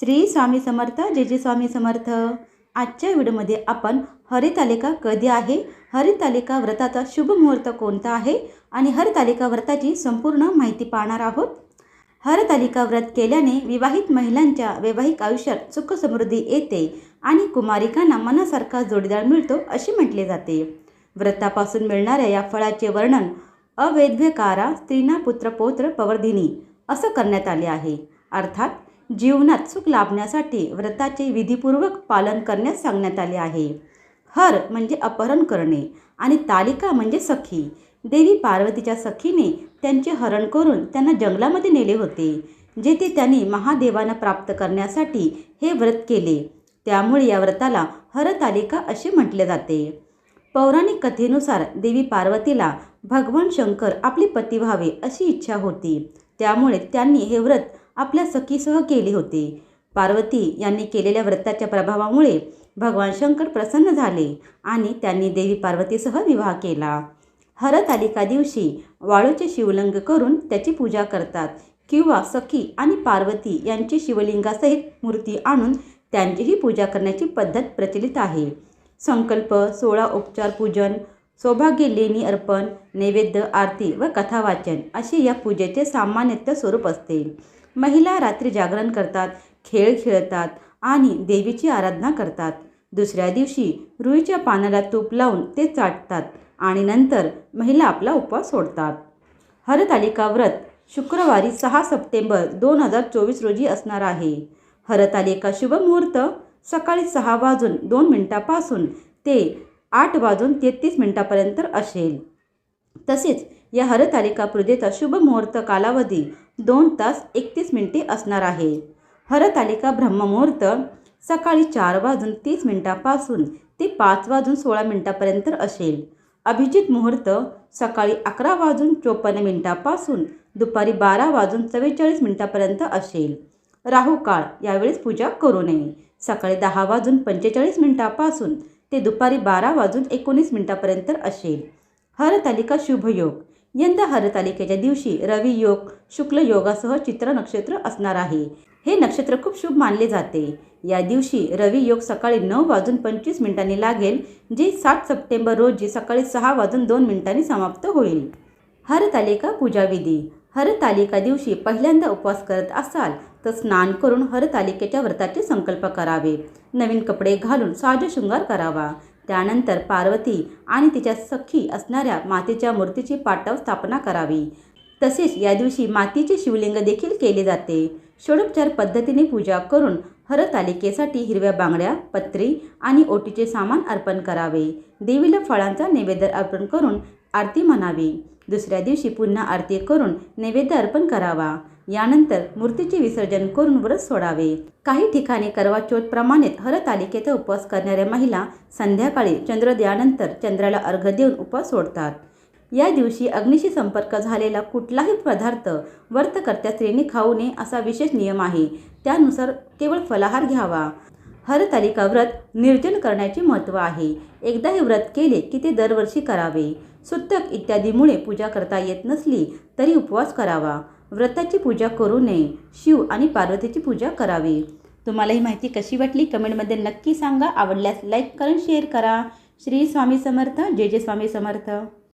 श्री स्वामी समर्थ जे जे स्वामी समर्थ. आजच्या व्हिडिओमध्ये आपण हरितालिका कधी आहे? हरितालिका व्रताचा शुभ मुहूर्त कोणता आहे? आणि हरितालिका व्रताची संपूर्ण माहिती पाहणार आहोत. हरतालिका व्रत केल्याने विवाहित महिलांच्या वैवाहिक आयुष्यात सुख समृद्धी येते आणि कुमारिकांना मनासारखा जोडीदार मिळतो असे म्हटले जाते. व्रतापासून मिळणाऱ्या या फळाचे वर्णन अवैध्वकारा स्त्रीना पुत्रपौत्र पवर्धिनी असं करण्यात आले आहे. अर्थात जीवनात सुख लाभण्यासाठी व्रताचे विधीपूर्वक पालन करण्यास सांगण्यात आले आहे. हर म्हणजे अपहरण करणे आणि तालिका म्हणजे सखी. देवी पार्वतीच्या सखीने त्यांचे हरण करून त्यांना जंगलामध्ये नेले होते जेथे त्यांनी महादेवांना प्राप्त करण्यासाठी हे व्रत केले. त्यामुळे या व्रताला हरतालिका असे म्हटले जाते. पौराणिक कथेनुसार देवी पार्वतीला भगवान शंकर आपले पती व्हावे अशी इच्छा होती. त्यामुळे त्यांनी हे व्रत आपल्या सखीसह केली होती. पार्वती यांनी केलेल्या व्रताच्या प्रभावामुळे भगवान शंकर प्रसन्न झाले आणि त्यांनी देवी पार्वतीसह विवाह केला. हरतालिका दिवशी वाळूचे शिवलिंग करून त्याची पूजा करतात किंवा सखी आणि पार्वती यांची शिवलिंगासहित मूर्ती आणून त्यांचीही पूजा करण्याची पद्धत प्रचलित आहे. संकल्प सोळा उपचार पूजन सौभाग्य लेणी अर्पण नैवेद्य आरती व कथावाचन असे या पूजेचे सामान्यतः स्वरूप असते. महिला रात्री जागरण करतात खेळ खेळतात आणि देवीची आराधना करतात. दुसऱ्या दिवशी रुईच्या पानाला तूप लावून ते चाटतात आणि नंतर महिला आपला उपवास सोडतात. हरतालिका व्रत शुक्रवारी सहा सप्टेंबर दोन हजार चोवीस रोजी असणार आहे. हरतालिका शुभमुहूर्त सकाळी सहा वाजून दोन मिनिटापासून ते आठ वाजून तेहतीस मिनिटापर्यंत असेल. तसेच या हरतालिका पूजेचा शुभ मुहूर्त कालावधी दोन तास एकतीस मिनिटे असणार आहे. हरतालिका ब्रह्ममुहूर्त सकाळी चार वाजून तीस मिनिटापासून ते पाच वाजून सोळा मिनिटापर्यंत असेल. अभिजित मुहूर्त सकाळी अकरा वाजून चोपन्न मिनिटापासून दुपारी बारा वाजून चव्वेचाळीस मिनिटापर्यंत असेल. राहू काळ यावेळेस पूजा करू नये. सकाळी दहा वाजून पंचेचाळीस मिनिटापासून ते दुपारी बारा वाजून एकोणीस मिनिटापर्यंत असेल. हरतालिका शुभयोग यंदा हरतालिकेच्या दिवशी रवी योग शुक्ल योगासह चित्र नक्षत्र असणार आहे. हे नक्षत्र खूप शुभ मानले जाते. या दिवशी रवी योग सकाळी नऊ वाजून पंचवीस मिनिटांनी लागेल जे सात सप्टेंबर रोजी सकाळी सहा वाजून दोन मिनिटांनी समाप्त होईल. हरतालिका पूजाविधी. हरतालिका दिवशी पहिल्यांदा उपवास करत असाल तर स्नान करून हरतालिकेच्या व्रताचे संकल्प करावे. नवीन कपडे घालून साजशृंगार करावा. त्यानंतर पार्वती आणि तिच्या सखी असणाऱ्या मातेच्या मूर्तीची पाटाव स्थापना करावी. तसेच या दिवशी मातीचे शिवलिंग देखील केले जाते. षोडोपचार पद्धतीने पूजा करून हरतालिकेसाठी हिरव्या बांगड्या पत्री आणि ओटीचे सामान अर्पण करावे. देवीला फळांचा नैवेद्य अर्पण करून आरती म्हणावी. दुसऱ्या दिवशी पुन्हा आरती करून नैवेद्य अर्पण करावा. यानंतर मूर्तीचे विसर्जन करून व्रत सोडावे. काही ठिकाणी करवा चौथ प्रमाणेच हरतालिकेचा उपवास करणाऱ्या महिला संध्याकाळी चंद्रोदयानंतर चंद्राला अर्घ देऊन उपवास सोडतात. या दिवशी अग्नीशी संपर्क झालेला कुठलाही पदार्थ व्रतकर्त्या स्त्रीने खाऊ नये असा विशेष नियम आहे. त्यानुसार केवळ फलाहार घ्यावा. हरतालिका व्रत निर्जन करण्याचे महत्त्व आहे. एकदा हे व्रत केले की ते दरवर्षी करावे. सुत्तक इत्यादीमुळे पूजा करता येत नसली तरी उपवास करावा. व्रताची पूजा करू नये. शिव आणि पार्वतीची पूजा करावी. तुम्हाला ही माहिती कशी वाटली? कमेंटमध्ये नक्की सांगा. आवडल्यास लाईक करून शेअर करा. श्री स्वामी समर्थ. जे जे स्वामी समर्थ.